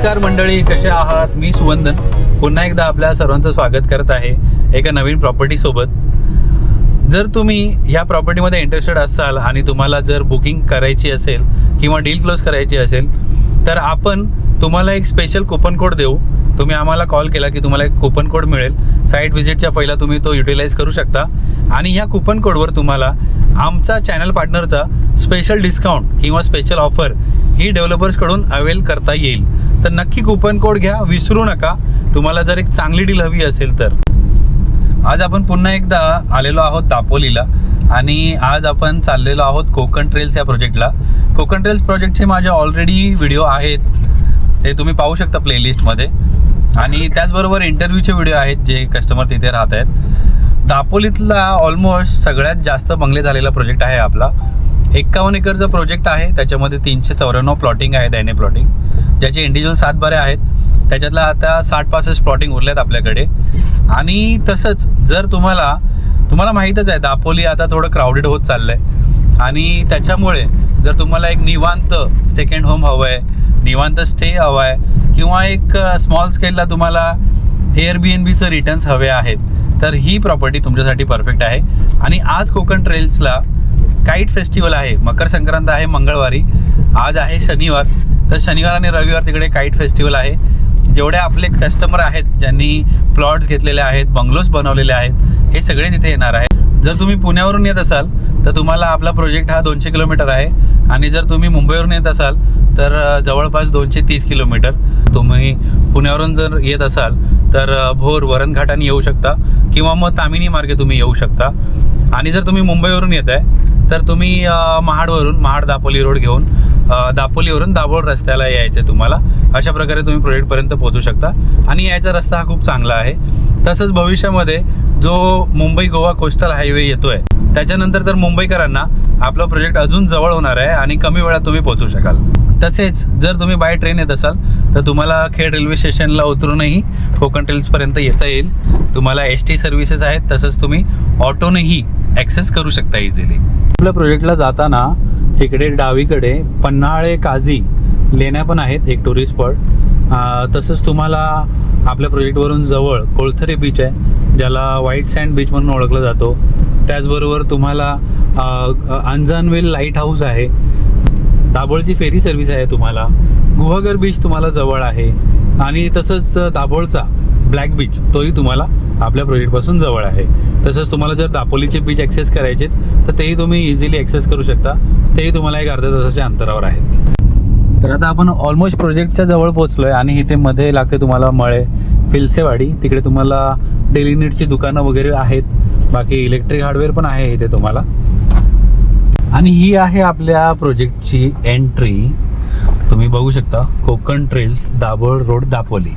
नमस्कार मंडळी कसे आहात? मी सुवंदन. पुन्हा एकदा आपल्या सर्वांचं स्वागत करत आहे एका नवीन प्रॉपर्टीसोबत जर तुम्ही ह्या प्रॉपर्टीमध्ये इंटरेस्टेड असाल आणि तुम्हाला जर बुकिंग करायची असेल किंवा डील क्लोज करायची असेल तर आपण तुम्हाला एक स्पेशल कुपन कोड देऊ. तुम्ही आम्हाला कॉल केला की तुम्हाला एक कुपन कोड मिळेल. साईट व्हिजिटच्या पहिला तुम्ही तो युटिलाइज करू शकता. आणि ह्या कुपन कोडवर तुम्हाला आमचा चॅनल पार्टनरचा स्पेशल डिस्काउंट किंवा स्पेशल ऑफर ही डेव्हलपर्सकडून अवेल करता येईल. तर नक्की कुपन कोड घ्या विसरू नका. तुम्हाला जर एक चांगली डील हवी असेल तर. आज आपण पुन्हा एकदा आलेलो आहोत दापोलीला आणि आज आपण चाललेलो आहोत कोकण ट्रेल्स या प्रोजेक्टला कोकण ट्रेल्स प्रोजेक्टचे माझे ऑलरेडी व्हिडिओ आहेत. ते तुम्ही पाहू शकता प्लेलिस्टमध्ये आणि त्याचबरोबर इंटरव्ह्यूचे व्हिडिओ आहेत जे कस्टमर तिथे राहत आहेत. दापोलीतला ऑलमोस्ट सगळ्यात जास्त बंगले झालेला प्रोजेक्ट आहे आपला. एक्कावन्न एकरचा प्रोजेक्ट आहे. त्याच्यामध्ये तीनशे चौऱ्याण्णव प्लॉटिंग आहे एन प्लॉटिंग ज्याचे इंडिव्हिज्युअल सात बऱ्या आहेत त्याच्यातला आता साठ पासष्ट प्लॉटिंग आहेत आपल्याकडे. आणि तसंच जर तुम्हाला तुम्हाला माहीतच आहे दापोली आता थोडं क्राऊडेड होत चाललं आहे आणि त्याच्यामुळे जर तुम्हाला एक निवांत सेकंड होम हवं आहे निवांत स्टे हवा आहे किंवा एक स्मॉल स्केलला तुम्हाला एअर बी एन बीचं रिटर्न्स हवे आहेत तर ही प्रॉपर्टी तुमच्यासाठी परफेक्ट आहे. आणि आज कोकण ट्रेल्सला काईट फेस्टिवल आहे मकर संक्रांत आहे मंगळवारी. आज आहे शनिवार. तर शनिवार आणि रविवार तिकडे काईट फेस्टिवल आहे. जेवढे आपले कस्टमर आहेत ज्यांनी प्लॉट्स घेतलेले आहेत बंगलोज बनवलेले आहेत हे सगळे तिथे येणार आहे जर तुम्ही पुण्यावरून येत असाल तर तुम्हाला आपला प्रोजेक्ट हा दोनशे किलोमीटर आहे. आणि जर तुम्ही मुंबईवरून येत असाल तर जवळपास दोनशे तीस किलोमीटर तुम्ही पुण्यावरून जर येत असाल तर भोर वरणघाटाने येऊ शकता किंवा मग तामिनी मार्गे तुम्ही येऊ शकता. आणि जर तुम्ही मुंबईवरून येत आहे तर तुम्ही महाडवरून महाड दापोली रोड घेऊन दापोलीवरून दाभोळ रस्त्याला यायचं आहे तुम्हाला. अशा प्रकारे तुम्ही प्रोजेक्टपर्यंत पोहोचू शकता. आणि यायचा रस्ता हा खूप चांगला आहे. तसंच भविष्यामध्ये जो मुंबई गोवा कोस्टल हायवे येतो आहे त्याच्यानंतर तर मुंबईकरांना आपला प्रोजेक्ट अजून जवळ होणार आहे आणि कमी वेळात तुम्ही पोहोचू शकाल. तसेच जर तुम्ही बाय ट्रेन येत असाल तर तुम्हाला खेड रेल्वे स्टेशनला उतरूनही कोकण ट्रेल्सपर्यंत येता येईल. तुम्हाला एस टी सर्व्हिसेस आहेत तसंच तुम्ही ऑटोनेही ॲक्सेस करू शकता इझिली आपल्या प्रोजेक्टला जाताना इकडे डावीकडे पन्हाळे काझी लेण्या पण आहेत एक टुरिस्ट स्पॉट तसंच तुम्हाला आपल्या प्रोजेक्टवरून जवळ कोळथरे बीच आहे ज्याला व्हाईट सँड बीच म्हणून ओळखला जातो. त्याचबरोबर तुम्हाला अंजनवेल लाइट हाऊस आहे. दाभोळची फेरी सर्व्हिस आहे तुम्हाला. गुहागर बीच तुम्हाला जवळ आहे. आणि तसंच दाभोळचा ब्लॅक बीच तोही तुम्हाला आपल्या प्रोजेक्टपासून जवळ आहे. तसंच तुम्हाला जर दापोलीचे बीच ॲक्सेस करायचे तर तेही तुम्ही इझिली ॲक्सेस करू शकता. तेही तुम्हाला एक अर्ध्या तासाच्या अंतरावर आहेत. तर आता आपण ऑलमोस्ट प्रोजेक्टच्या जवळ पोहोचलो आहे आणि इथे मध्ये लागते तुम्हाला मळे फिलसेवाडी. तिकडे तुम्हाला डेली नीडची दुकानं वगैरे आहेत. बाकी इलेक्ट्रिक हार्डवेअर पण आहे इथे तुम्हाला. आणि ही आहे आपल्या प्रोजेक्टची एंट्री तुम्ही बघू शकता कोकण ट्रेल्स दाभोळ रोड दापोली.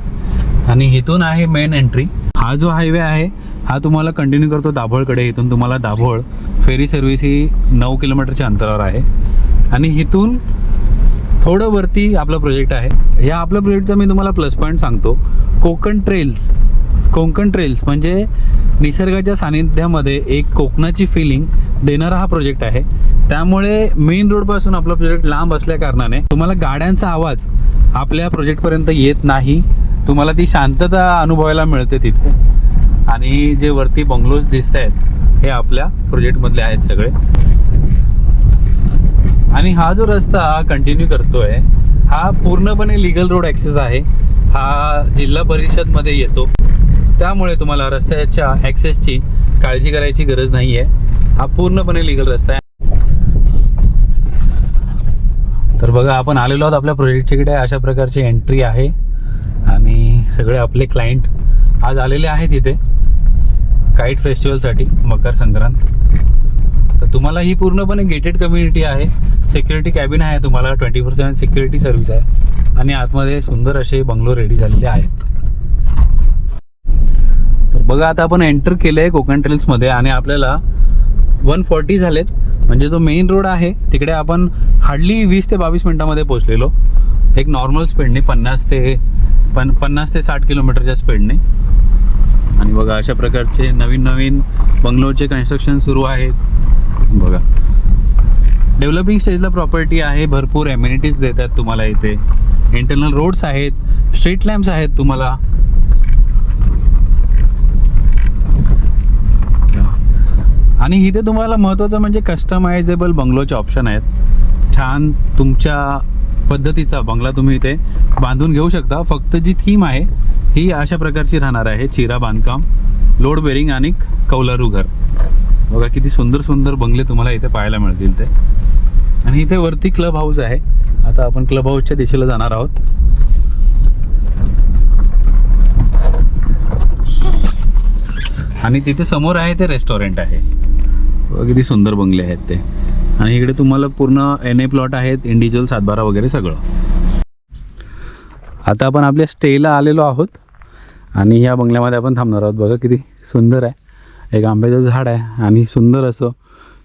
आणि इथून आहे मेन एंट्री हा जो हायवे आहे हा तुम्हाला कंटिन्यू करतो दाभोळकडे. इथून तुम्हाला दाभोळ फेरी सर्व्हिस ही नऊ किलोमीटरच्या अंतरावर आहे. आणि इथून थोडं वरती आपला प्रोजेक्ट आहे. या आपल्या प्रोजेक्टचा मी तुम्हाला प्लस पॉईंट सांगतो. कोकण ट्रेल्स कोकण ट्रेल्स म्हणजे निसर्गाच्या सानिध्यामध्ये एक कोकणाची फिलिंग देणारा हा प्रोजेक्ट आहे. त्यामुळे मेन रोडपासून आपला प्रोजेक्ट लांब असल्या कारणाने तुम्हाला गाड्यांचा आवाज आपल्या प्रोजेक्टपर्यंत येत नाही. तुम्हाला ती शांतता अनुभवायला मिळते तिथे. आणि जे वरती बंगलोज दिसत आहेत हे आपल्या प्रोजेक्टमधले आहेत सगळे. आणि हा जो रस्ता कंटिन्यू करतोय हा पूर्णपणे लिगल रोड ॲक्सेस आहे. हा जिल्हा परिषदमध्ये येतो. त्यामुळे तुम्हाला रस्त्याच्या ॲक्सेसची काळजी करायची गरज नाही आहे हा पूर्णपणे लिगल रस्ता आहे. तर बघा आपण आलेलो आहोत आपल्या प्रोजेक्टच्याकडे अशा प्रकारची एंट्री आहे. आणि सगळे आपले क्लायंट आज आलेले आहेत इथे. काईट फेस्टिवलसाठी मकर संक्रांत. तर तुम्हाला ही पूर्णपणे गेटेड कम्युनिटी आहे. सिक्युरिटी कॅबिन आहे तुम्हाला twenty four seven security service आहे. आणि आतमध्ये सुंदर असे बंगलो रेडी झालेले आहेत. तर बघा आता आपण एंटर केलं आहे कोकण ट्रेल्समध्ये आणि आपल्याला वन फॉर्टी झालेत. म्हणजे जो मेन रोड आहे तिकडे आपण हार्डली वीस ते बावीस मिनटामध्ये पोहोचलेलो. एक नॉर्मल स्पीडने पन्नास ते पन पन्नास ते साठ किलोमीटरच्या स्पीडने आणि बघा अशा प्रकारचे नवीन नवीन बंगलोचे कन्स्ट्रक्शन सुरू आहेत. बघा. डेव्हलपिंग स्टेजला प्रॉपर्टी आहे भरपूर एम्युनिटीज देतात तुम्हाला इथे. इंटरनल रोड्स आहेत स्ट्रीट लॅम्प्स आहेत तुम्हाला. आणि इथे तुम्हाला महत्त्वाचं म्हणजे कस्टमायझेबल बंगलोचे ऑप्शन आहेत. छान तुमच्या पद्धतीचा बंगला तुम्ही इथे बांधून घेऊ शकता. फक्त जी थीम आहे ही अशा प्रकारची राहणार आहे. चिरा बांधकाम लोड बेरिंग आणि कौलारू घर. बघा किती सुंदर सुंदर बंगले तुम्हाला इथे पाहायला मिळतील ते. आणि इथे वरती क्लब हाऊस आहे. आता आपण क्लब हाऊसच्या दिशेला जाणार आहोत. आणि तिथे समोर आहे ते रेस्टॉरंट आहे. किती सुंदर बंगले आहेत ते. आणि इकडे तुम्हाला पूर्ण एन ए प्लॉट आहेत इंडिव्हिज्युअल सातबारा वगैरे सगळं. आता आपण आपल्या स्टेला आलेलो आहोत आणि ह्या बंगल्यामध्ये आपण थांबणार आहोत. बघा किती सुंदर आहे. एक आंब्याचं झाड आहे आणि सुंदर असं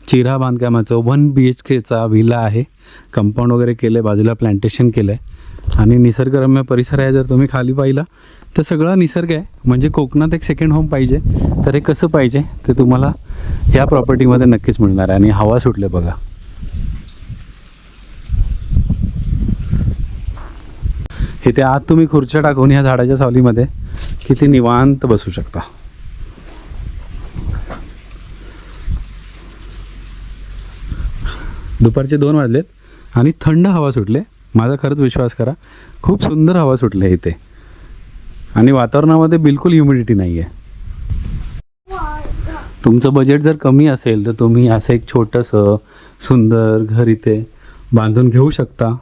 चिरा बांधकामाचं वन बी एच केचा व्हिला आहे. कंपाऊंड वगैरे केलं आहे बाजूला प्लांटेशन केलं आहे आणि निसर्गरम्य परिसर आहे जर तुम्ही खाली पाहिला तर सगळं निसर्ग आहे. म्हणजे कोकणात एक सेकंड होम पाहिजे. तर हे कसं पाहिजे? ते तुम्हाला ह्या प्रॉपर्टीमध्ये नक्कीच मिळणार आहे. आणि हवा सुटले बघा. इथे आत तुम्ही खुर्च्या टाकून ह्या झाडाच्या सावलीमध्ये किती निवांत बसू शकता. दुपारचे दोन वाजलेत आणि थंड हवा सुटले. माझा खरंच विश्वास करा खूप सुंदर हवा सुटले इथे. आणि वातावरणामध्ये बिलकुल ह्युमिडिटी नाही आहे तुमचं बजेट जर कमी असेल तर तुम्ही असं एक छोटंसं सुंदर घर इथे बांधून घेऊ शकता.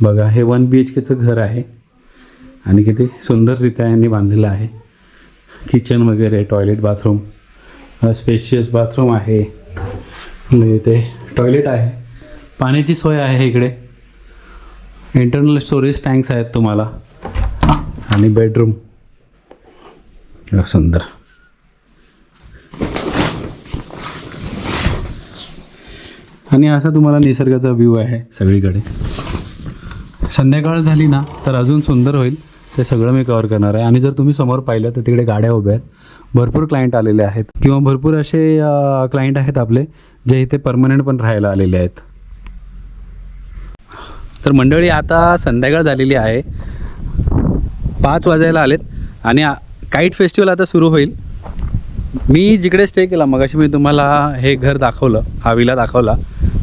बघा हे वन बी एच केचं घर आहे. आणि किती सुंदररित्या यांनी बांधलेलं आहे. किचन वगैरे टॉयलेट बाथरूम स्पेशियस बाथरूम आहे. इथे टॉयलेट आहे. पाण्याची सोय आहे इकडे. इंटरनल स्टोरेज टँक्स आहेत तुम्हाला. आणि बेडरूम सुंदर आणि असा तुम्हाला निसर्गाचा व्ह्यू आहे सगळीकडे. संध्याकाळ झाली ना तर अजून सुंदर होईल. ते सगळं मी कवर करणार आहे. आणि जर तुम्ही समोर पाहिलं तर तिकडे गाड्या उभ्या आहेत. भरपूर क्लायंट आलेले आहेत. किंवा भरपूर असे क्लायंट आहेत आपले जे इथे परमनंट पण राहायला आलेले आहेत. तर मंडळी आता संध्याकाळ झालेली आहे. पाच वाजायला आलेत आणि काईट फेस्टिवल आता सुरू होईल. मी जिकडे स्टे केला मगाशी मी तुम्हाला हे घर दाखवलं हा विला दाखवला.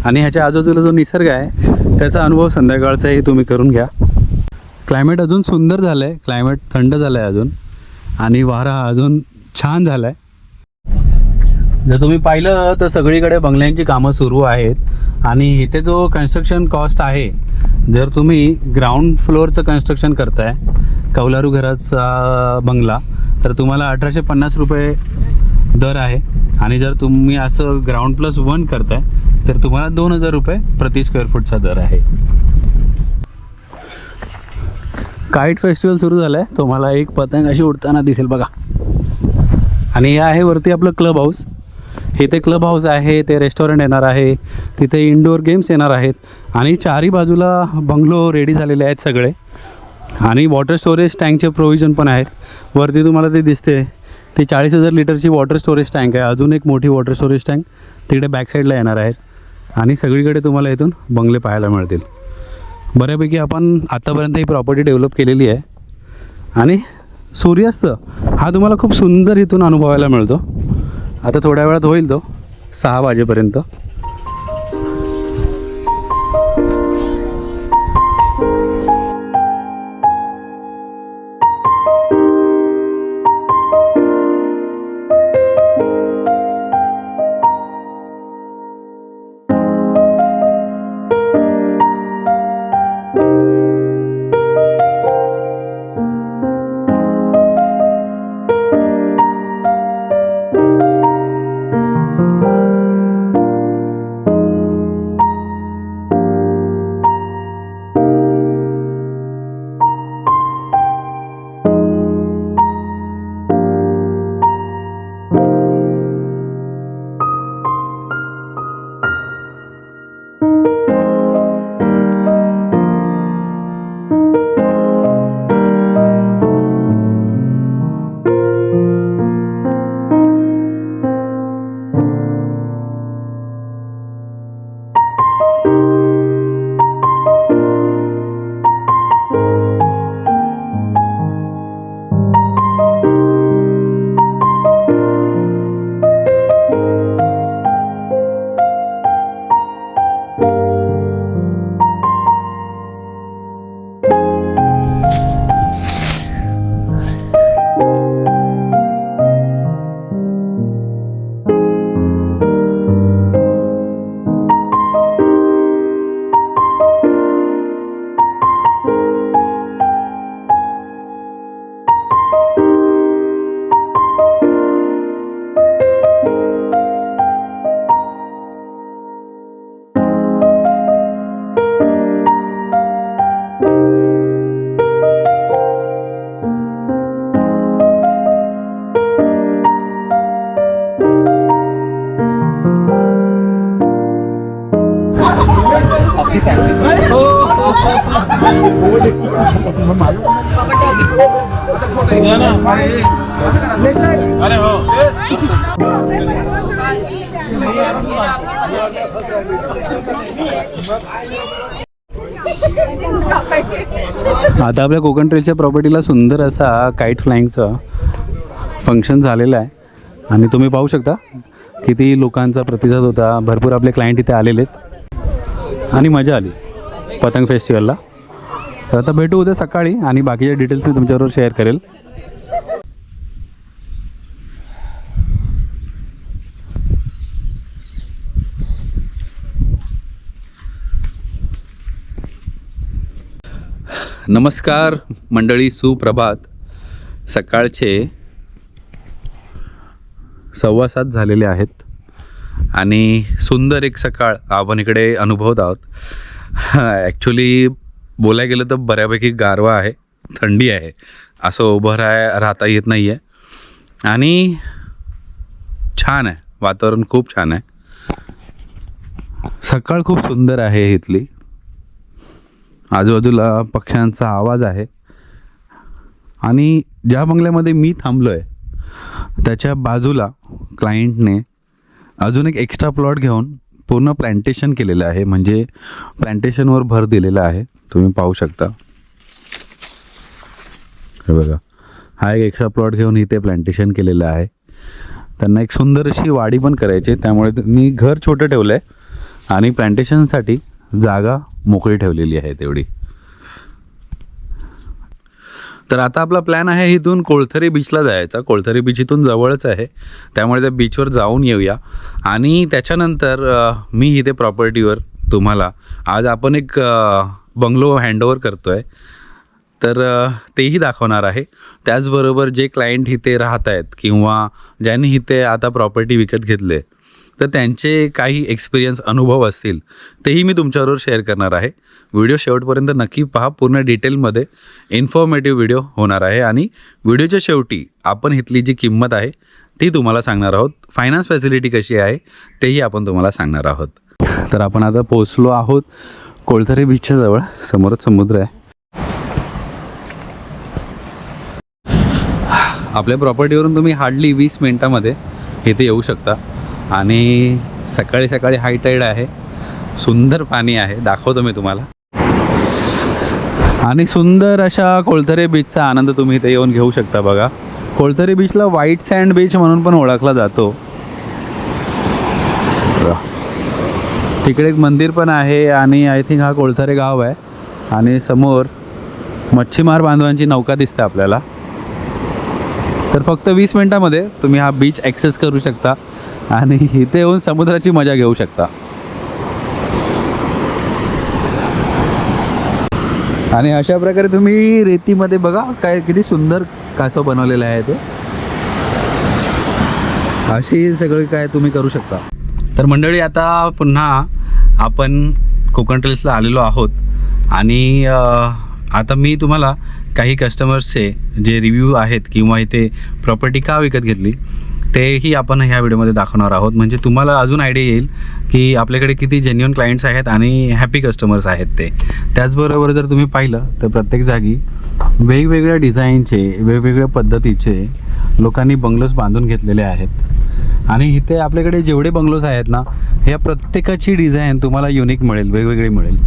आणि ह्याच्या आजूबाजूला जो निसर्ग आहे त्याचा अनुभव संध्याकाळचाही तुम्ही करून घ्या. क्लायमेट अजून सुंदर झालं आहे क्लायमेट थंड झालं आहे अजून. आणि वारा अजून छान झाला आहे जर तुम्ही पाहिलं तर सगळीकडे बंगल्यांची कामं सुरू आहेत. आणि इथे जो कन्स्ट्रक्शन कॉस्ट आहे जर तुम्ही ग्राउंड फ्लोअरचं कन्स्ट्रक्शन करताय कौलारू घराचा बंगला तर तुम्हाला अठराशे पन्नास रुपये दर आहे. आणि जर तुम्ही असं ग्राउंड प्लस वन करताय तर तुम्हाला दोन हजार रुपये प्रति स्क्वेअर फूटचा दर आहे. काईट फेस्टिवल सुरू झालं आहे तुम्हाला एक पतंग अशी उडताना दिसेल बघा. आणि हे आहे वरती आपलं क्लब हाऊस इथे क्लब हाऊस आहे ते रेस्टॉरंट येणार आहे तिथे इंडोर गेम्स येणार आहेत आणि चारही बाजूला बंगलो रेडी झालेले आहेत सगळे. आणि वॉटर स्टोरेज टँकचे प्रोव्हिजन पण आहेत. वरती तुम्हाला ते दिसते ती चाळीस हजार लिटरची वॉटर स्टोरेज टँक आहे. अजून एक मोठी वॉटर स्टोरेज टँक तिकडे बॅकसाईडला येणार आहेत. आणि सगळीकडे तुम्हाला इथून बंगले पाहायला मिळतील. बऱ्यापैकी आपण आत्तापर्यंत ही प्रॉपर्टी डेव्हलप केलेली आहे. आणि सूर्यास्त हा तुम्हाला खूप सुंदर इथून अनुभवायला मिळतो. आता थोड्या वेळात होईल तो. सहा वाजेपर्यंत. आता आपल्या कोकण ट्रेलच्या प्रॉपर्टीला सुंदर असा काईट फ्लाईंगचं फंक्शन झालेलं आहे. आणि तुम्ही पाहू शकता किती लोकांचा प्रतिसाद होता. भरपूर आपले क्लायंट इथे आलेले आहेत. आणि मजा आली पतंग फेस्टिवलला तर आता भेटू उद्या सकाळी आणि बाकीच्या डिटेल्स मी तुमच्याबरोबर शेअर करेल. नमस्कार मंडळी सुप्रभात. सकाळचे सव्वा सात झालेले आहेत आणि सुंदर एक सकाळ आपण इकडे अनुभवत आहोत. ॲक्च्युली बोलायला गेलं तर बऱ्यापैकी गारवा आहे थंडी आहे. असं उभं राह राहता येत नाही आहे आणि छान आहे वातावरण खूप छान आहे. सकाळ खूप सुंदर आहे इथली. आजूबाजूला पक्ष्यांचा आवाज आहे. आणि ज्या बंगल्यामध्ये मी थांबलो आहे त्याच्या बाजूला क्लायंटने अजून एक एक्स्ट्रा प्लॉट घेऊन पूर्ण प्लॅन्टेशन केलेलं आहे. म्हणजे प्लॅन्टेशनवर भर दिलेला आहे. तुम्ही पाहू शकता. हे बघा. हा एक एक्स्ट्रा प्लॉट घेऊन इथे प्लॅन्टेशन केलेलं आहे. त्यांना एक सुंदर अशी वाडी पण करायची आहे. त्यामुळे मी घर छोटं ठेवलं आहे आणि प्लॅन्टेशनसाठी जागा मोकळी ठेवलेली आहे तेवढी. तर आता आपला प्लॅन आहे इथून कोळथरी बीचला जायचा. कोळथरी बीच इथून जवळच आहे. त्यामुळे त्या बीचवर जाऊन येऊया. आणि त्याच्यानंतर मी इथे प्रॉपर्टीवर तुम्हाला आज आपण एक बंगलो हँडओवर करतो आहे तर तेही दाखवणार आहे. त्याचबरोबर जे क्लायंट इथे राहत आहेत किंवा ज्यांनी इथे आता प्रॉपर्टी विकत घेतले तर त्यांचे काही एक्सपिरियन्स अनुभव असतील तेही मी तुमच्याबरोबर शेअर करणार आहे. व्हिडिओ शेवटपर्यंत नक्की पहा. पूर्ण डिटेलमध्ये इन्फॉर्मेटिव्ह व्हिडिओ होणार आहे आणि व्हिडिओच्या शेवटी आपण इथली जी किंमत आहे ती तुम्हाला सांगणार आहोत. फायनान्स फॅसिलिटी कशी आहे तेही आपण तुम्हाला सांगणार आहोत. तर आपण आता पोचलो आहोत कोळथरे बीचच्या जवळ. समोरच समुद्र आहे. आपल्या प्रॉपर्टीवरून तुम्ही हार्डली वीस मिनटामध्ये इथे येऊ शकता. आणि सकाळी सकाळी हाय टाईड आहे. सुंदर पाणी आहे. दाखवतो मी तुम्हाला. आणि सुंदर अशा कोळथरे बीचचा आनंद तुम्ही इथे येऊन घेऊ शकता बघा. कोळथरे बीचला व्हाईट सँड बीच म्हणून पण ओळखला जातो. तिकडे एक मंदिर पण आहे आणि आय थिंक हा कोळथरे गाव आहे. आणि समोर मच्छीमार बांधवांची नौका दिसते आपल्याला. तर फक्त वीस मिनटामध्ये तुम्ही हा बीच ॲक्सेस करू शकता. आणि इथे येऊन समुद्राची मजा घेऊ शकता. आणि अशा प्रकारे तुम्ही रेतीमध्ये बघा काय किती सुंदर कासव बनवलेलं आहे ते. अशी सगळी काय तुम्ही करू शकता. तर मंडळी आता पुन्हा आपण कोकण ट्रेल्सला आलेलो आहोत. आणि आता मी तुम्हाला काही कस्टमर्सचे जे रिव्ह्यू आहेत किंवा इथे प्रॉपर्टी का विकत घेतली तेही आपण ह्या व्हिडिओमध्ये दाखवणार आहोत. म्हणजे तुम्हाला अजून आयडिया येईल की आपल्याकडे किती जेन्युअन क्लायंट्स आहेत आणि हॅपी कस्टमर्स आहेत ते. त्याचबरोबर जर तुम्ही पाहिलं तर प्रत्येक जागी वेगवेगळ्या डिझाईनचे वेगवेगळ्या पद्धतीचे लोकांनी बंगलोज बांधून घेतलेले आहेत. आणि इथे आपल्याकडे जेवढे बंगलोज आहेत ना ह्या प्रत्येकाची डिझाईन तुम्हाला युनिक मिळेल वेगवेगळी मिळेल.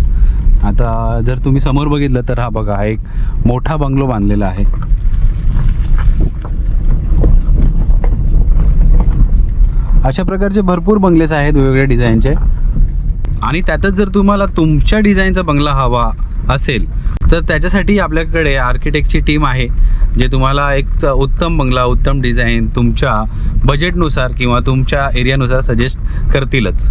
आता जर तुम्ही समोर बघितलं तर हा बघा हा एक मोठा बंगलो बांधलेला आहे. अशा प्रकारचे भरपूर बंगलेस आहेत वेगवेगळ्या डिझाईनचे. आणि त्यातच जर तुम्हाला तुमच्या डिझाईनचा बंगला हवा असेल तर त्याच्यासाठी आपल्याकडे आर्किटेक्टची टीम आहे जे तुम्हाला एक उत्तम बंगला उत्तम डिझाईन तुमच्या बजेटनुसार किंवा तुमच्या एरियानुसार सजेस्ट करतीलच.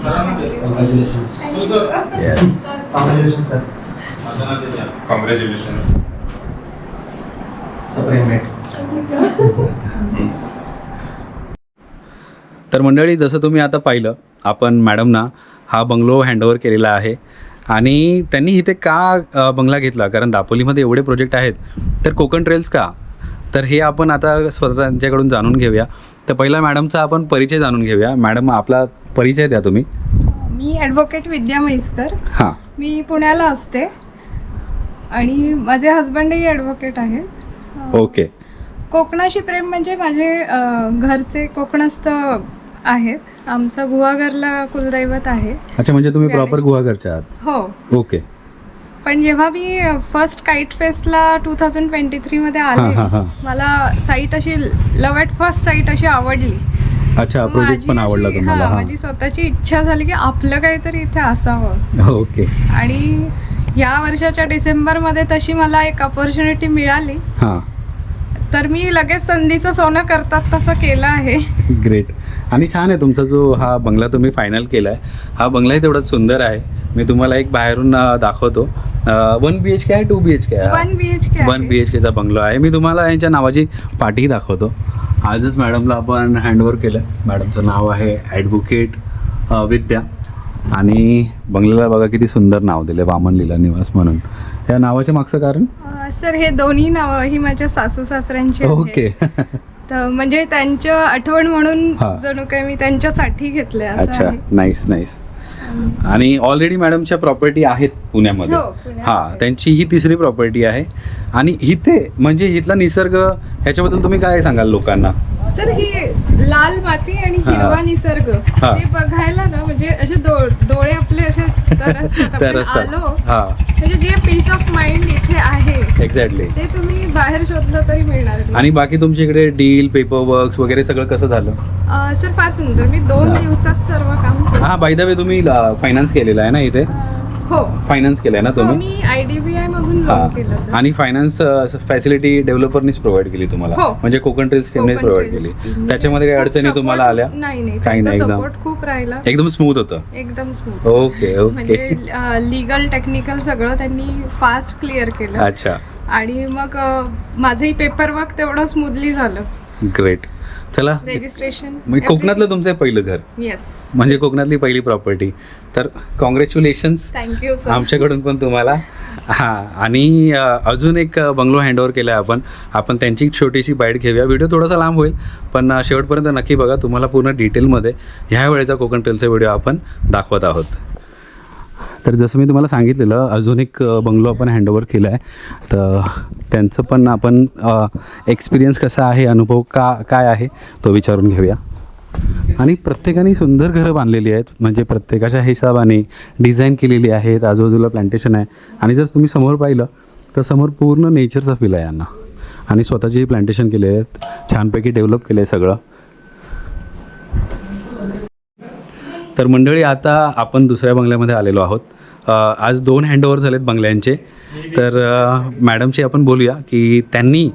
Congratulations, sir. Congratulations. Supplement. तर मंडळी जसं तुम्ही आता पाहिलं आपण मॅडमना हा बंगलो हँडओव्हर केलेला आहे आणि त्यांनी इथे का बंगला घेतला कारण दापोलीमध्ये एवढे प्रोजेक्ट आहेत तर कोकण ट्रेल्स का तर हे आपण आता स्वतः त्यांच्याकडून जाणून घेऊया. तर पहिला मॅडमचा आपण परिचय जाणून घेऊया. मॅडम आपला परिचय द्या तुम्ही. मी ॲडव्होकेट विद्या म्हैसकर. हां. मी पुण्याला असते. आणि माझे हजबंडही ॲडव्होकेट आहेत. ओके कोकणाशी प्रेम म्हणजे माझे घरचे कोकणस्थ आहेत. आमचं गुहागरला कुलदैवत आहे. अच्छा म्हणजे तुम्ही. प्रॉपर गुहागरच्या आहात. हो. ओके पण जेव्हा मी फर्स्ट काईट फेस्टला टू थाउजंड ट्वेंटी थ्रीमध्ये हां हां आले हां. मला साईट अशी लव ॲट फर्स्ट साईट अशी आवडली. अच्छा प्रोजेक्ट माझी पण आवडला अशी- तुम्हाला हां, माझी स्वतःची इच्छा झाली की आपलं काहीतरी इथे असावं. ओके. आणि या वर्षाच्या डिसेंबरमध्ये तशी मला एक अपॉर्च्युनिटी मिळाली. हां. तर मी लगेच संधीचं सोनं करतात तसं केलं आहे. ग्रेट आणि छान आहे तुमचा जो हा बंगला तुम्ही फायनल केला आहे हा बंगलाही तेवढाच सुंदर आहे. मी तुम्हाला एक बाहेरून दाखवतो. वन बी एच के आहे two B H K one B H K one B H केचा bungalow आहे. मी तुम्हाला यांच्या नावाची पाठीही दाखवतो. आजच मॅडमला आपण हँडओव्हर केलं. मॅडमचं नाव आहे ॲडव्होकेट विद्या. आणि बंगल्याला बघा किती सुंदर नाव दिलं वामन लीला निवास म्हणून. या नावाच्या मागचं कारण? सर हे दोन्ही नावं ही माझ्या सासू सासऱ्यांची. ओके. तर म्हणजे त्यांच्या आठवण म्हणून. जणू काय मी त्यांच्यासाठी घेतलंय असं अच्छा. आहे. नाईस नाईस आणि ऑलरेडी मॅडमच्या प्रॉपर्टी आहेत पुण्यामध्ये. हो, पुण्यात हा. त्यांची ही तिसरी प्रॉपर्टी आहे. आणि इथे म्हणजे इथला निसर्ग ह्याच्याबद्दल तुम्ही काय सांगाल लोकांना? सर ही लाल माती आणि हा. हिरवा निसर्ग हा. ते बघायला ना म्हणजे असे डो- डोळे आपले असे तरसतात तर आलो हा म्हणजे जे पीस ऑफ माइंड इथे आहे एक्झॅक्टली ते तुम्ही बाहेर शोधलं तरी मिळणार नाही. आणि बाकी तुमच्या इकडे डील पेपर वर्क वगैरे सगळं कसं झालं अं, सर फार सुंदर मी दोन हा. दिवसात सर्व काम केलं. हा बाय द वे तुम्ही फायनान्स केलेला आहे ना इथे अं, हो फायनान्स केलाय ना हो तुम्ही मी आय डी बी आय हा. आणि फायनान्स फॅसिलिटी डेव्हलपरनीच प्रोव्हाइड केली तुम्हाला. हो. म्हणजे कोकण ट्रेल्स टीमने कोकण प्रोव्हाइड केली. त्याच्यामध्ये काही खूप अडचणी support- तुम्हाला आल्या? नाही नाही. काही नाही एकदम सपोर्ट खूप राहिला. एकदम स्मूथ होतं. एकदम स्मूथ ओके ओके. म्हणजे लिगल टेक्निकल सगळं त्यांनी फास्ट क्लिअर केलं. अच्छा. आणि मग अं, माझंही पेपर वर्क तेवढं स्मूथली झालं. ग्रेट चला. रेजिस्ट्रेशन म्हणजे कोकणातलं तुमचं पहिलं घर. येस म्हणजे कोकणातली पहिली प्रॉपर्टी तर कॉंग्रॅच्युलेशन्स थँक्यू सर आमच्याकडून पण तुम्हाला. हां आणि अजून एक बंगलो हँडओव्हर केला आहे आपण. आपण त्यांची छोटीशी बाईट घेऊया. व्हिडिओ थोडासा लांब होईल पण शेवटपर्यंत नक्की बघा तुम्हाला पूर्ण डिटेलमध्ये ह्या वेळेचा कोकण टेलचा व्हिडिओ आपण दाखवत आहोत. तर जसं मी तुम्हाला सांगितलेलं अजून एक बंगलो आपण हँडओव्हर केला आहे तर त्यांचं पण आपण एक्सपिरियन्स कसा आहे अनुभव का काय आहे तो विचारून घेऊया. आणि प्रत्येकाने सुंदर घरं बांधलेली आहेत. म्हणजे प्रत्येकाच्या हिशोबाने डिझाईन केलेली आहेत. आजूबाजूला प्लांटेशन आहे. आणि जर तुम्ही समोर पाहिलं तर समोर पूर्ण नेचरचा फील आहे यांना. आणि स्वतःचेही प्लांटेशन केले आहेत. छानपैकी डेव्हलप केलं आहे सगळं. तर मंडळी आता आपण दुसऱ्या बंगल्यामध्ये आलेलो आहोत. आज दोन हँडओव्हर झालेत बंगल्यांचे. तर मॅडमशी आपण बोलूया की त्यांनी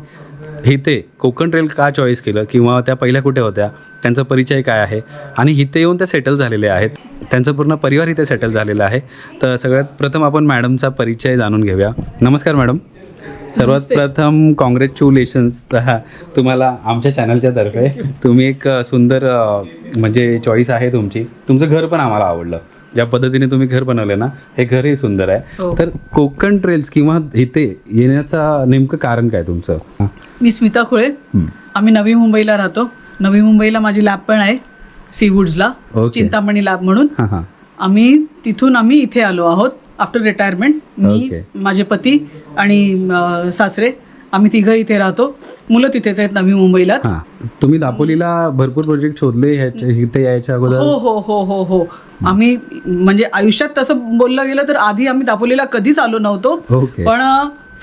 हिते कोकण रेल का चॉईस केलं किंवा त्या पहिल्या कुठे होत्या? त्यांचा परिचय काय आहे? आणि हिते येऊन त्या सेटल झालेल्या आहेत. त्यांचं पूर्ण परिवार इथे सेटल झालेला आहे. तर सगळ्यात प्रथम आपण मॅडमचा परिचय जाणून घेऊया. नमस्कार मॅडम. सर्वात प्रथम कॉंग्रॅच्युलेशन्स तुम्हाला आमच्या चॅनलच्या तर्फे. तुम्ही एक सुंदर म्हणजे चॉईस आहे तुमची. तुमचं घर पण आम्हाला आवडलं. ज्या पद्धतीने तुम्ही घर बनवलं ना हे घरही सुंदर आहे. हो. तर कोकण ट्रेल्स किंवा इथे येण्याचा नेमकं कारण काय तुमचं. मी स्मिता खुळे. आम्ही नवी मुंबईला राहतो. नवी मुंबईला माझी लॅब पण आहे सीवूड्सला ओके. चिंतामणी लॅब म्हणून. आम्ही तिथून आम्ही इथे आलो आहोत. आफ्टर रिटायरमेंट मी. माझे पती आणि अं, सासरे आम्ही तिघं इथे राहतो. मुलं तिथेच आहेत नवी मुंबईलाच. हां. तुम्ही दापोलीला भरपूर प्रोजेक्ट शोधले ह्याच्या इथे यायच्या अगोदर? हो हो हो हो हो. आम्ही म्हणजे आयुष्यात तसं बोललं गेलं तर आधी आम्ही दापोलीला कधीच आलो नव्हतो. ओके. पण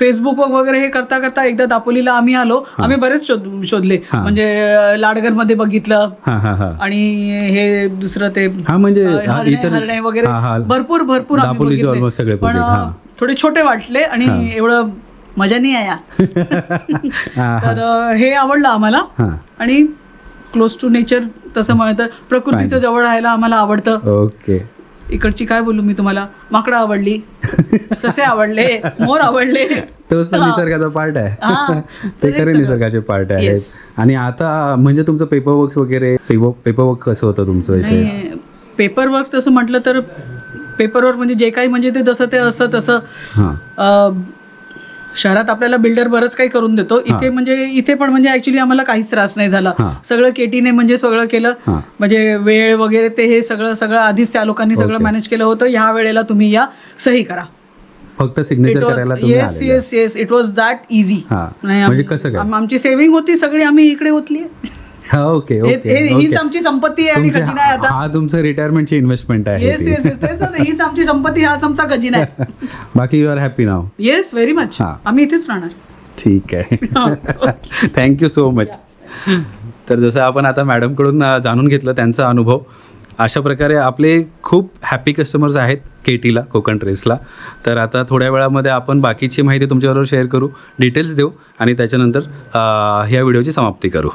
फेसबुक वगैरे हे करता करता एकदा दापोलीला आम्ही आलो. आम्ही बरेच शोध शोधले. म्हणजे लाडगरमध्ये बघितलं. हां हां हां. आणि हे दुसरं ते हा म्हणजे अ, हा, हरणे इतर- हरणे वगैरे हा, हा. भरपूर भरपूर आम्ही दापोलीचे बघितले. almost सगळे पण अ, हा. थोडे छोटे वाटले आणि एवढं मजा नाही आया. हां तर अ, हे आवडलं आम्हाला. हां. आणि क्लोज टू नेचर तसं म्हणतं प्रकृतीचं जवळ राहायला आम्हाला आवडतं. ओके. इकडची काय बोलू मी तुम्हाला? माकडं आवडली. ससे आवडले. मोर आवडले. तोच तर. निसर्गाचा पार्ट. आहे. ते खरे निसर्गाचे पार्ट Yes. आणि आता म्हणजे तुमचं पेपर वर्क वगैरे पेपर वर्क कसं होतं तुमचं इथे? पेपर वर्क तसं म्हटलं तर पेपरवर म्हणजे जे काही म्हणजे ते जसं ते असतं तसं. शहरात आपल्याला बिल्डर बरंच काही करून देतो इथे म्हणजे इथे पण म्हणजे ऍक्च्युली आम्हाला काहीच त्रास नाही झाला. सगळं केटीने म्हणजे सगळं केलं. म्हणजे वेळ वगैरे ते हे सगळं सगळं आधीच त्या लोकांनी सगळं. मॅनेज केलं होतं ह्या वेळेला तुम्ही या सही करा फक्त सिग्नेचर करायला yes. Yes yes it was that easy. म्हणजे कसं? आमची सेव्हिंग होती सगळी आम्ही इकडे ओतली हा, ओके हे- ओके हे- हीच. आमची संपत्ती आहे आणि तुमच्या- खजिना आहे आता. हा तुमचं रिटायरमेंटची इन्व्हेस्टमेंट आहे येस ती. येस येस हीच आमची संपत्ती हाच आमचा खजिना आहे. बाकी you are happy now yes very much हां. आम्ही इथेच राहणार. ठीक आहे. थँक्यू सो मच तर जसं आपण आता मॅडमकडून अ, जाणून घेतलं त्यांचा अनुभव अशा प्रकारे आपले खूप हॅपी कस्टमर्स आहेत के टीला कोकण ट्रेसला तर आता थोड्या वेळामध्ये आपण बाकीची माहिती तुमच्याबरोबर शेअर करू डिटेल्स देऊ आणि त्याच्यानंतर अ, ह्या व्हिडिओची समाप्ती करू.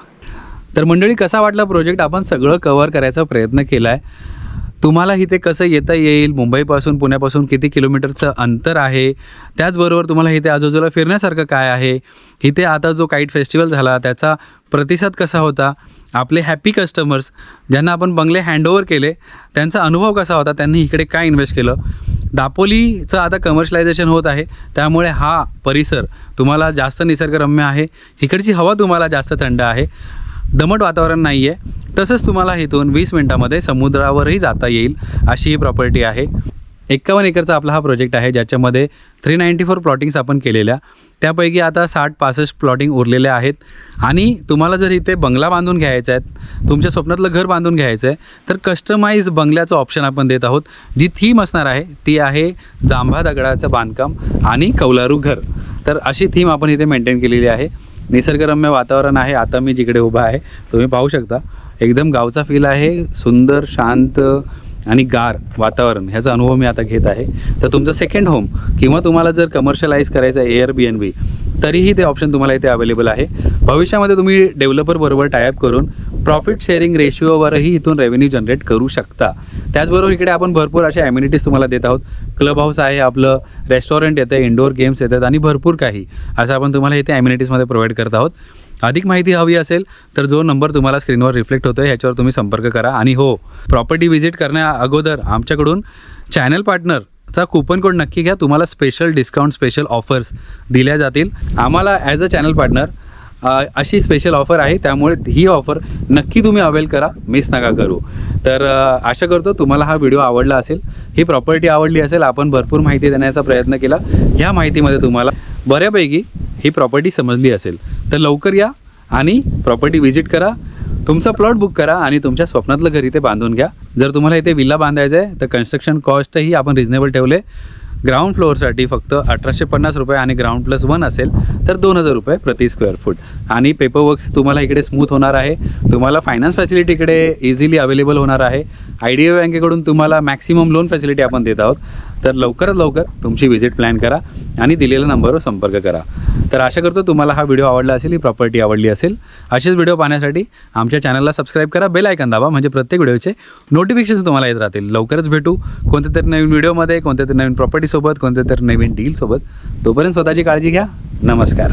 तर मंडळी कसा वाटला प्रोजेक्ट? आपण सगळं कवर करायचा प्रयत्न केला आहे तुम्हाला इथे कसं येता येईल? मुंबईपासून पुण्यापासून किती किलोमीटरचं अंतर आहे? त्याचबरोबर तुम्हाला इथे आजूबाजूला फिरण्यासारखं काय आहे? इथे आता जो काईट फेस्टिवल झाला त्याचा प्रतिसाद कसा होता? आपले हॅपी कस्टमर्स ज्यांना आपण बंगले हँडओव्हर केले त्यांचा अनुभव कसा होता? त्यांनी इकडे काय इन्व्हेस्ट केलं? दापोलीचं आता कमर्शलायझेशन होत आहे. त्यामुळे हा परिसर तुम्हाला जास्त निसर्गरम्य आहे. इकडची हवा तुम्हाला जास्त थंड आहे. दमट वातावरण नाही आहे तसंच तुम्हाला इथून वीस मिनटामध्ये समुद्रावरही जाता येईल अशी ही प्रॉपर्टी आहे. एक्कावन्न एकरचा आपला हा प्रोजेक्ट आहे ज्याच्यामध्ये थ्री नाईंटी फोर प्लॉटिंग्स आपण केलेल्या. त्यापैकी आता साठ पासष्ट प्लॉटिंग उरलेल्या आहेत. आणि तुम्हाला जर इथे बंगला बांधून घ्यायचा आहे तुमच्या स्वप्नातलं घर बांधून घ्यायचं आहे तर कस्टमाइज बंगल्याचं ऑप्शन आपण देत आहोत. जी थीम असणार आहे ती आहे जांभा दगडाचं बांधकाम आणि कौलारू घर. तर अशी थीम आपण इथे मेंटेन केलेली आहे. निसर्गरम्य वातावरण आहे आता मी जिकडे उभा आहे तुम्ही पाहू शकता. एकदम गावचा फील आहे सुंदर शांत आणि गार वातावरण ह्याचा अनुभव मी आता घेत आहे. तर तुमचं सेकंड होम किंवा तुम्हाला जर कमर्शियलाइज करायचं आहे एअर बी एन बी तरीही ते ऑप्शन तुम्हाला इथे अवेलेबल आहे. भविष्यामध्ये तुम्ही डेव्हलपर बरोबर टायअप करून प्रॉफिट शेअरिंग रेशिओवरही इथून रेव्हेन्यू जनरेट करू शकता. त्याचबरोबर इकडे आपण भरपूर अशा ॲम्युनिटीज तुम्हाला देत आहोत. क्लब हाऊस आहे आपलं रेस्टॉरंट येतं इंडोर गेम्स येतात आणि भरपूर काही. असं आपण तुम्हाला इथे ॲम्युनिटीजमध्ये प्रोव्हाइड करत आहोत. अधिक माहिती हवी असेल तर जो नंबर तुम्हाला स्क्रीनवर रिफ्लेक्ट होतो आहे ह्याच्यावर तुम्ही संपर्क करा. आणि हो प्रॉपर्टी व्हिजिट करण्या अगोदर आमच्याकडून चॅनल पार्टनरचा कुपन कोड नक्की घ्या. तुम्हाला स्पेशल डिस्काउंट स्पेशल ऑफर्स दिल्या जातील. आम्हाला ॲज अ चॅनल पार्टनर अशी स्पेशल ऑफर आहे. त्यामुळे ही ऑफर नक्की तुम्ही अवेल करा. मिस नका करू. तर आशा करतो तुम्हाला हा व्हिडिओ आवडला असेल. ही प्रॉपर्टी आवडली असेल आपण भरपूर माहिती देण्याचा प्रयत्न केला. ह्या माहितीमध्ये तुम्हाला बऱ्यापैकी ही प्रॉपर्टी समजली असेल. तर लवकर या आणि प्रॉपर्टी व्हिजिट करा. तुमचा प्लॉट बुक करा आणि तुमच्या स्वप्नातलं घर इथे बांधून घ्या. जर तुम्हाला इथे विल्ला बांधायचं आहे तर कन्स्ट्रक्शन कॉस्टही आपण रिजनेबल ठेवले. ग्राउंड फ्लोअरसाठी फक्त अठराशे पन्नास रुपये आणि ग्राउंड प्लस वन असेल तर दोन हजार रुपये प्रति स्क्वेअर फूट. आणि पेपरवर्क्स तुम्हाला इकडे स्मूथ होणार आहे. तुम्हाला फायनान्स फॅसिलिटी इकडे इझिली अवेलेबल होणार आहे. आय डी ए बँकेकडून तुम्हाला मॅक्सिमम लोन फॅसिलिटी आपण देत आहोत. तर लवकरात लवकर तुमची व्हिजिट प्लॅन करा आणि दिलेल्या नंबरवर संपर्क करा. तर आशा करतो तुम्हाला हा व्हिडिओ आवडला असेल ही प्रॉपर्टी आवडली असेल. असेच व्हिडिओ पाहण्यासाठी आमच्या चॅनलला सबस्क्राईब करा बेल आयकन दाबा म्हणजे प्रत्येक व्हिडिओचे नोटिफिकेशन तुम्हाला येत राहतील. लवकरच भेटू कोणत्या तरी नवीन व्हिडिओमध्ये कोणत्या तरी नवीन प्रॉपर्टीसोबत कोणत्या तरी नवीन डीलसोबत तोपर्यंत स्वतःची काळजी घ्या. नमस्कार.